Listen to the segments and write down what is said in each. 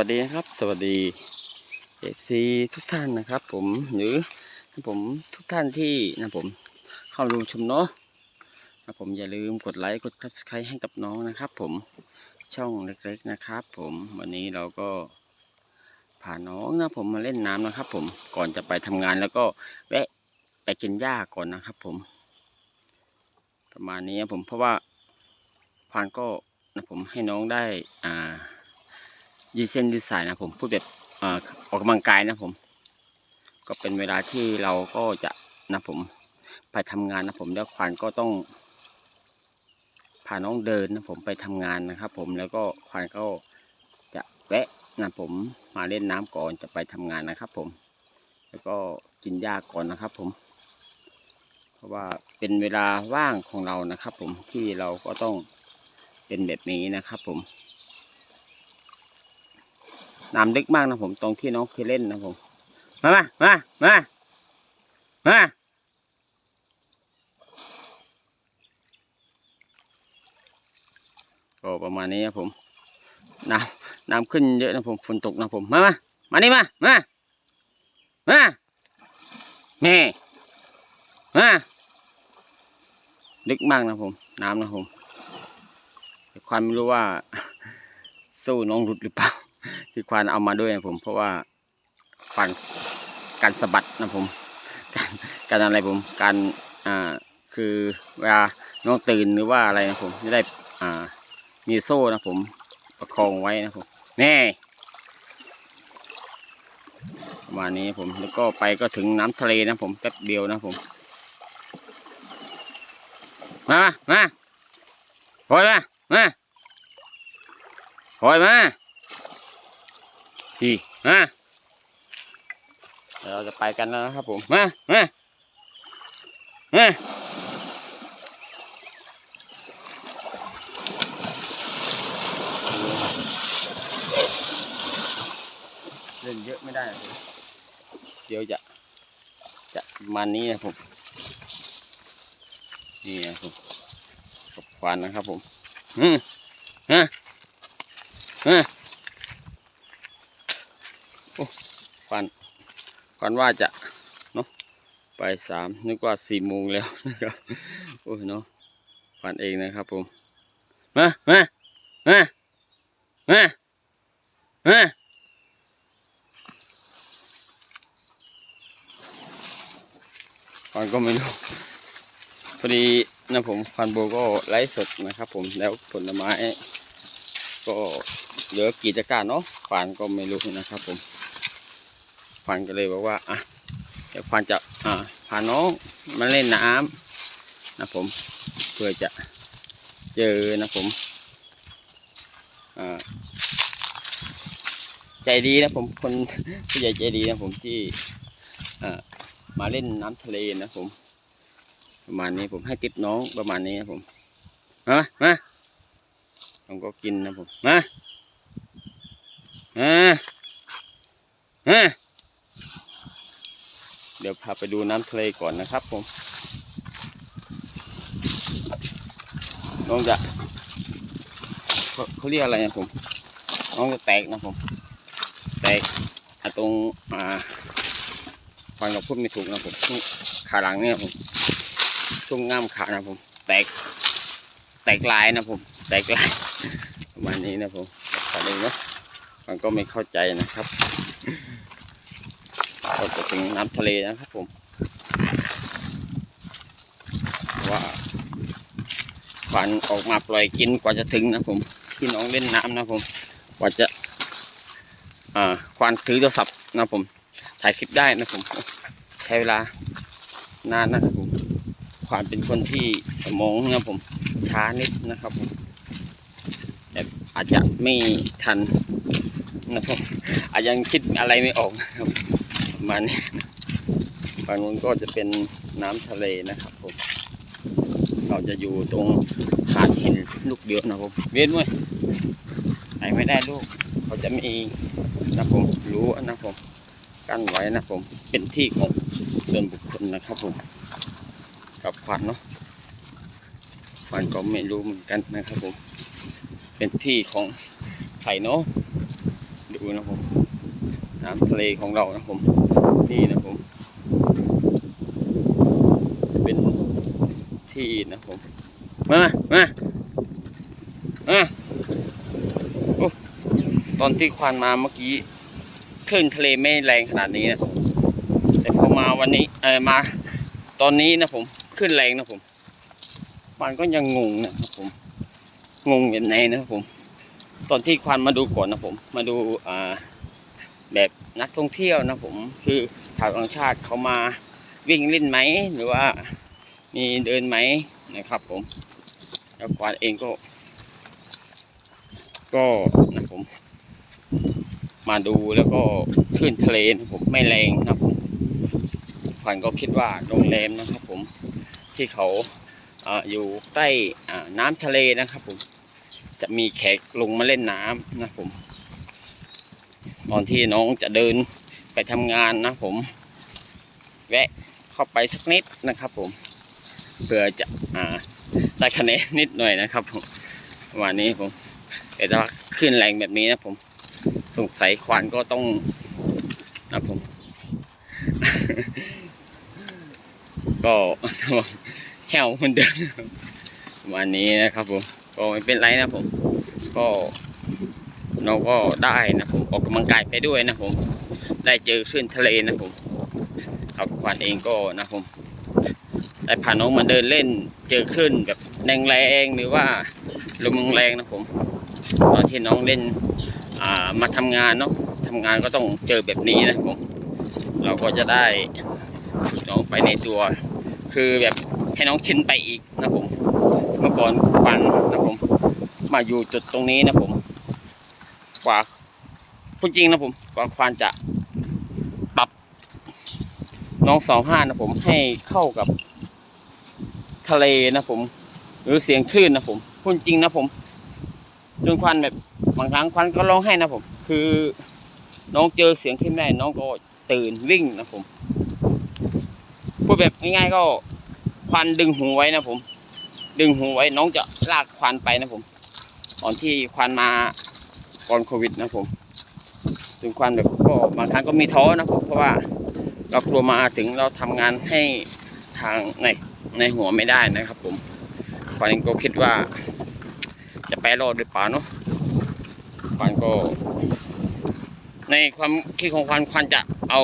วัสดีนะครับ สวัสดี FC ทุกท่านนะครับ ผมหรือผมทุกท่านที่นะผมเข้าดูชมเนาะนะผมอย่าลืมกดไลค์กด subscribe ให้กับน้องนะครับ ผมช่องเล็กๆนะครับ ผมวันนี้เราก็พาน้องนะผมมาเล่นน้ำนะครับ ผมก่อนจะไปทำงานแล้วก็แวะไปกินหญ้าก่อนนะครับ ผม ประมาณนี้ผมเพราะว่าพานก็นะผมให้น้องได้อ่า ยืดเส้นยืดสายนะผมพูดแบบออกกำลังกายนะผม ก็เป็นเวลาที่เราก็จะนะผมไปทำงานนะผมแล้วควานก็ต้องพาน้องเดินนะผมไปทำงานนะครับ ผมแล้วก็ควานก็จะแวะนะผมมาเล่นน้ำก่อนจะไปทำงานนะครับ ผม แล้วก็กินหญ้าก่อนนะครับ ผม เพราะว่าเป็นเวลาว่างของเรานะครับ ผมที่เราก็ต้องเป็นแบบนี้นะครับ ผม น้ำลึกมากนะผมตรงที่น้องเคยเล่นนะผมมามามามามาก็ประมาณนี้ครับผมน้ำน้ำขึ้นเยอะนะผมฝนตกนะผมมามามานี่มามามาแม่มาลึกมากนะผม น้ำนะผมแต่ความไม่รู้ว่าสู้น้องรุดหรือเปล่า ที่ควานเอามาด้วยนะผม เพราะว่าควานการสะบัดนะผม การการอะไรผม การอ่าคือเวลาน้องตื่นหรือว่าอะไรนะผมจะได้อ่ามีโซ่นะผม ประคองไว้นะผมแน่ประมาณนี้ผมแล้วก็ไปก็ถึงน้ำทะเลนะผมแป๊บเดียวนะผมมามามาหอยมามาหอยมา ดีมาเดี๋ยวเราจะไปกันแล้วนะครับผม มา มา มาเล่นเยอะไม่ได้นะผมเดี๋ยวจะ จะประมาณนี้นะผม นี่นะผมกับควานนะครับผม อืมฮะฮะ ฟันฟันว่าจะเนาะไปสามนึกว่าสี่โมงแล้วนะครับโอ้ยเนาะฟันเองนะครับผมมามามามามาฟันก็ไม่รู้พอดีนะผมฟันโบก็ไลฟ์สดนะครับผมแล้วผลไม้ ก็เหลือกี่ตะกร้าเนาะฟันก็ไม่รู้นะครับผม ควานก็เลยบอกว่าอะเดี๋ยวควานจะอ่าพาน้องมาเล่นน้ำนะผมเพื่อจะเจอนะผมอ่าใจดีนะผมคนผู้ใหญ่ใจดีนะผมที่อ่ามาเล่นน้ำทะเลนะผม ประมาณนี้ผมให้ติปน้องประมาณนี้นะผมมามาผมก็กินนะผมมาอ่าอ่า เดี๋ยวพาไปดูน้ำทะเลก่อนนะครับผมน้องจะเขาเขาเรียกอะไรนะผมน้องจะแตกนะผมแตกตรงอ่าฟันกับพูดไม่ถูกนะผมช่วงขาหลังเนี่ยผมช่วงง่ามขานะผม แตก แตกลายนะผม แตกลายประมาณนี้นะผมขอเลยนะมันก็ไม่เข้าใจนะครับ ก็จะถึงน้ำทะเลนะครับผมว่าควันออกมาปล่อยกินกว่าจะถึงนะผมที่น้องเล่นน้ำนะผมกว่าจะอ่าควานถือโทรศัพท์นะผม ถ่ายคลิปได้นะผม ใช้เวลานานนะครับผมควานเป็นคนที่สมองนะผมช้านิดนะครับผมแต่อาจจะไม่ทันนะผมอาจยังคิดอะไรไม่ออกนะครับ มาณนี้ฝั่งนู้นก็จะเป็นน้ำทะเลนะครับผม เราจะอยู่ตรงหาดหินลูกเดียวนะผมเวียนด้วยไหนไม่ได้ลูก เขาจะมีนะผมรู้นะผมกั้นไว้นะผมเป็นที่ของส่วนบุคคลนะครับผมกับควันเนาะควันก็ไม่รู้เหมือนกันนะครับผม เป็นที่ของใครเนาะดูดูนะผม น้ำทะเลของเรานะผมนี่นะผมจะเป็นที่นะผม มามามาตอนที่ควานมาเมื่อกี้คลื่นทะเลไม่แรงขนาดนี้นะแต่พอมาวันนี้เออมา ตอนนี้นะผมขึ้นแรงนะผม มันก็ยังงงนะครับผม งงอย่างไหนนะครับผม ตอนที่ควานมาดูก่อนนะผม มาดูอ่า แบบนักท่องเที่ยวนะผมคือชาวต่างชาติเขามาวิ่งเล่นไหมหรือว่ามีเดินไหมนะครับผมแล้วควานเองก็ ก็นะผม มาดูแล้วก็ขึ้นทะเลนะผมไม่แรงนะผมขวัญก็คิดว่าโรงแรมนะครับผมที่เขาออยู่ใกล้น้ำทะเลนะครับผมจะมีแขกลงมาเล่นน้ำนะผม ตอนที่น้องจะเดินไปทำงานนะผมแวะเข้าไปสักนิดนะครับผมเพื่อจะอ่าได้คะแนนนิดหน่อยนะครับผมวันนี้ผมแต่ถ้าขึ้นแรงแบบนี้นะผมสงสัยควานก็ต้องนะผม ก็แหวเหมือนเดิมวันนี้นะครับผมก็ไม่เป็นไรนะผม ก็ น้องก็ได้นะผมออกกำลังกายไปด้วยนะผมได้เจอคลื่นทะเลนะผมเอาควานเองก็นะผมได้พาน้องมาเดินเล่นเจอคลื่นแบบแรงๆหรือว่าลมแรงนะผมตอนที่น้องเล่นามาทำงานเนาะทำงานก็ต้องเจอแบบนี้นะผมเราก็จะได้น้องไปในตัว คือแบบให้น้องชินไปอีกนะผม เมื่อก่อนฟันนะผม มาอยู่จุดตรงนี้นะผม ว่าพูดจริงนะผมกว่าควานจะปรับน้องสองห้านะผมให้เข้ากับทะเลนะผม หรือเสียงคลื่นนะผมพูดจริงนะผม จนควันแบบบางครั้งควันก็ร้องให้นะผม คือน้องเจอเสียงขึ้นแม่น้องก็ตื่นวิ่งนะผมพูดแบบง่ายๆก็ควันดึงหูไว้นะผม ดึงหูไว้น้องจะลากควันไปนะผม ตอนที่ควันมา ก่อนโควิดนะผมถึงควันแบบก็บางครั้งก็มีท้อนะผมเพราะว่าเรากลัวมาถึงเราทำงานให้ทางในในหัวไม่ได้นะครับ ผมควันก็คิดว่า จะไปรอดหรือเปล่าเนาะควันก็ ในความคิดของควันควันจะเอา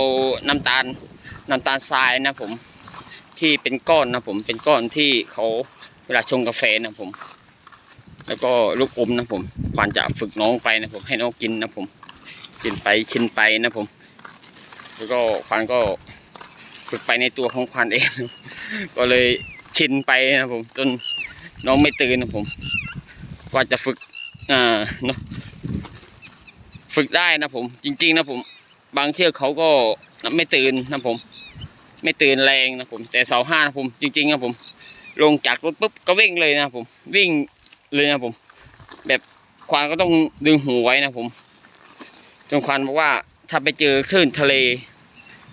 น้ำตาลน้ำตาลทรายนะผมที่เป็นก้อนนะผมเป็นก้อนที่เขาเวลาชงกาแฟนะผม แล้วก็ลูกอมนะผม ควันจะฝึกน้องไปนะผมให้น้องกินนะผมกินไปชินไปนะผม แล้วก็ควันก็ฝึกไปในตัวของควันเอง ก็เลยชินไปนะผม จนน้องไม่ตื่นนะผมกว่าจะฝึกอ่าเนอะฝึกได้นะผม จริง ๆ นะผม บางเชือกเขาก็ไม่ตื่นนะผม ไม่ตื่นแรงนะผม แต่เสาห้านะผม จริงๆนะผม ลงจากรถปุ๊บก็วิ่งเลยนะผม วิ่งเลยนะผม แบบ ควานก็ต้องดึงหูไว้นะผมจนควานบอกว่าถ้าไปเจอคลื่นทะเล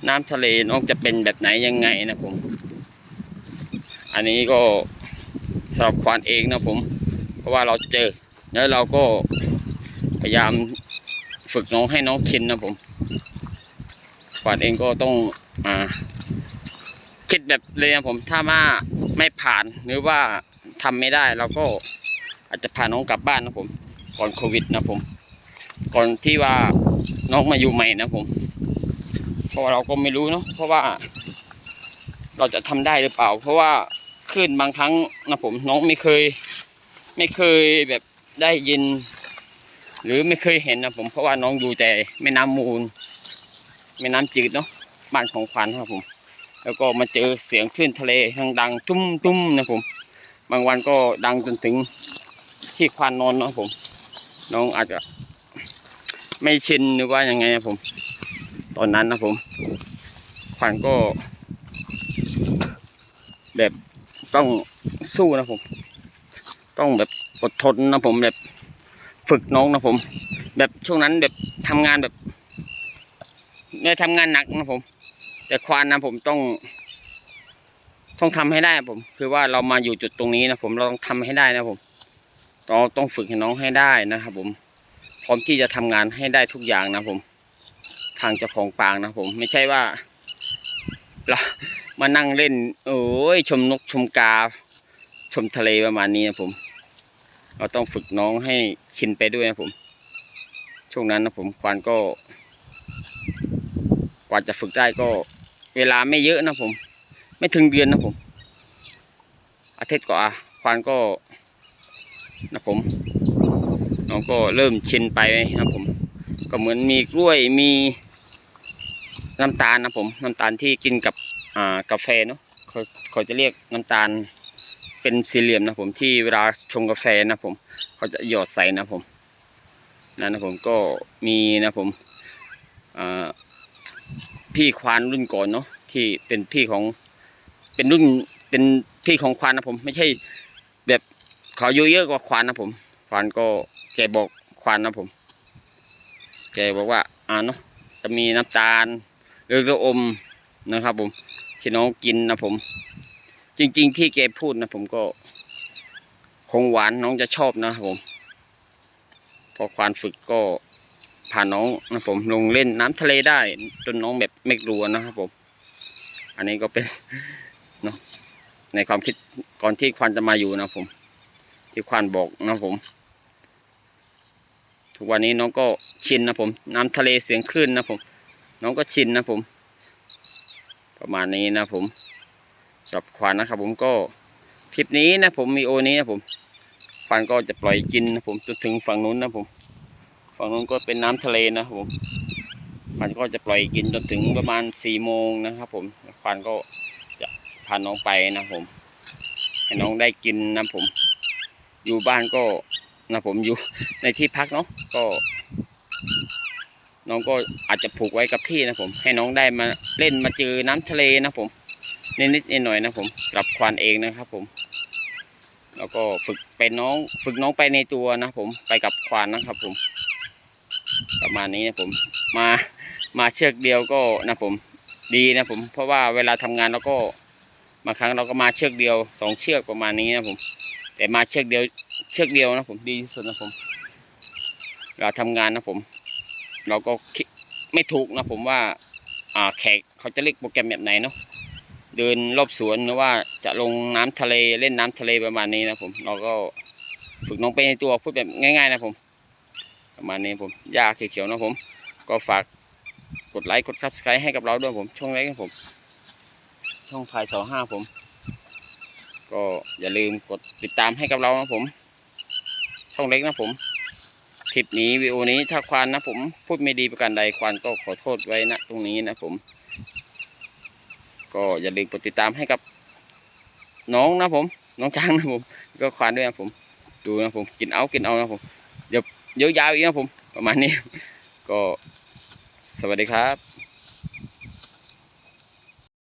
น้ำทะเลน้องจะเป็นแบบไหนยังไงนะผม อันนี้ก็สำหรับควานเองนะผม เพราะว่าเราเจอ แล้วเราก็พยายามฝึกน้องให้น้องชินนะผมขวัญเองก็ต้องอ่าคิดแบบเลยนะผมถ้ามาไม่ผ่านหรือว่าทำไม่ได้เราก็อาจจะพาน้องกลับบ้านนะผม ก่อนโควิดนะผม ก่อนที่ว่าน้องมาอยู่ใหม่นะผมเพราะเราก็ไม่รู้เนาะเพราะว่า เราจะทำได้หรือเปล่า เพราะว่าคลื่นบางครั้งนะผมน้องไม่เคย ไม่เคยแบบได้ยิน หรือไม่เคยเห็นนะผมเพราะว่าน้องดูแต่แม่น้ำมูลแม่น้ำจืดเนาะบ้านของขวัญครับผม แล้วก็มาเจอเสียงคลื่นทะเลทั้งดังตุ้มตุ้มนะผม บางวันก็ดังจนถึงที่ควานนอนเนาะผม น้องอาจจะไม่ชินหรือว่ายังไงนะผม ตอนนั้นนะผม ขวัญก็ แบบต้องสู้นะผม ต้องแบบอดทนนะผมแบบฝึกน้องนะผม แบบช่วงนั้นแบบทำงานแบบไม่ทำงานหนักนะผม แต่ควานนะผมต้อง ต้องทำให้ได้นะผม คือว่าเรามาอยู่จุดตรงนี้นะผมเราต้องทำให้ได้นะผม เราต้องฝึกให้น้องให้ได้นะครับผมพร้อมที่จะทำงานให้ได้ทุกอย่างนะผม ทางเจ้าของปางนะผม ไม่ใช่ว่าเรามานั่งเล่น โอ้ยชมนกชมกา ชมทะเลประมาณนี้นะผม เราต้องฝึกน้องให้ชินไปด้วยนะผม ช่วงนั้นนะผมควานก็กว่าจะฝึกได้ก็ เวลาไม่เยอะนะผม ไม่ถึงเดือนนะผม อาทิตย์กว่าควานก็ นะผมน้องก็เริ่มชินไปนะผม ก็เหมือนมีกล้วยมีน้ำตาลนะผมน้ำตาลที่กินกับอ่ากาแฟเนาะเขาเขาจะเรียกน้ำตาลเป็นสี่เหลี่ยมนะผมที่เวลาชงกาแฟนะผม เขาจะหยอดใส่นะผมนั่นนะผมก็มีนะผมอ่าพี่ควานรุ่นก่อนเนาะที่เป็นพี่ของเป็นรุ่นเป็นพี่ของควานนะผม ไม่ใช่แบบ เขาอายุเยอะกว่าควานนะผม ควานก็แกบอกควานนะผม แกบอกว่าอ่าเนาะจะมีน้ำตาลหรือกระอมนะครับ ผมที่น้องกินนะผม จริง ๆ ที่แกพูดนะผมก็ คงหวานน้องจะชอบนะครับผมพอควานฝึกก็พาน้องนะผมลงเล่นน้ำทะเลได้จนน้องแบบไม่กลัวนะครับผม อันนี้ก็เป็นเนาะในความคิดก่อนที่ควานจะมาอยู่นะผม ที่ควานบอกนะผม ทุกวันนี้น้องก็ชินนะผม น้ำทะเลเสียงคลื่นนะผม น้องก็ชินนะผม ประมาณนี้นะผมสำหรับควานนะครับ ผมก็คลิปนี้นะผมมีโอนี้นะผมควานก็จะปล่อยกินนะผมจนถึงฝั่งนู้นนะผม ฝั่งนู้นก็เป็นน้ำทะเลนะผมควานก็จะปล่อยกินจนถึงประมาณสี่โมงนะครับ ผมควานก็จะพาน้องไปนะผมให้น้องได้กินนะผม อยู่บ้านก็นะผมอยู่ในที่พักเนาะก็ น้องก็อาจจะผูกไว้กับที่นะผม ให้น้องได้มาเล่นมาเจอน้ำทะเลนะผมนิดๆหน่อยๆนะผมกับควานเองนะครับผม แล้วก็ฝึกเป็นน้อง ฝึกน้องไปในตัวนะผมไปกับควานนะครับผม ประมาณนี้นะผม มามาเชือกเดียวก็นะผม ดีนะผม เพราะว่าเวลาทำงานเราก็บางครั้งเราก็มาเชือกเดียวสองเชือกประมาณนี้นะผม แต่มาเชือกเดียว เชือกเดียวนะผมดีที่สุดนะผม เราทำงานนะผม เราก็คิดไม่ถูกนะผมว่า อ่าแขกเขาจะเรียกโปรแกรมแบบไหนเนาะเดินรอบสวนหรือว่าจะลงน้ำทะเลเล่นน้ำทะเลประมาณนี้นะผม เราก็ฝึกน้องไปในตัวพูดแบบง่าย ๆ นะผม ประมาณนี้ผมยากเขียวๆนะผม ก็ฝากกดไลค์กดซับสไครต์ให้กับเราด้วยผม ช่องเล็กของผม ช่องพายสองห้าผม ก็อย่าลืมกดติดตามให้กับเรานะผม ช่องเล็กนะผม คลิปนี้วิดีโอนี้ถ้าควานนะผม พูดไม่ดีประการใดควานก็ขอโทษไว้นะตรงนี้นะผม ก็อย่าลืมกดติดตามให้กับ น้องนะผม น้องช้างนะผม ก็ควานด้วยนะผม ดูนะผม กินเอากินเอานะผม เดี๋ยวเดี๋ยวยาวอีกนะผม ประมาณนี้ ก็สวัสดีครับ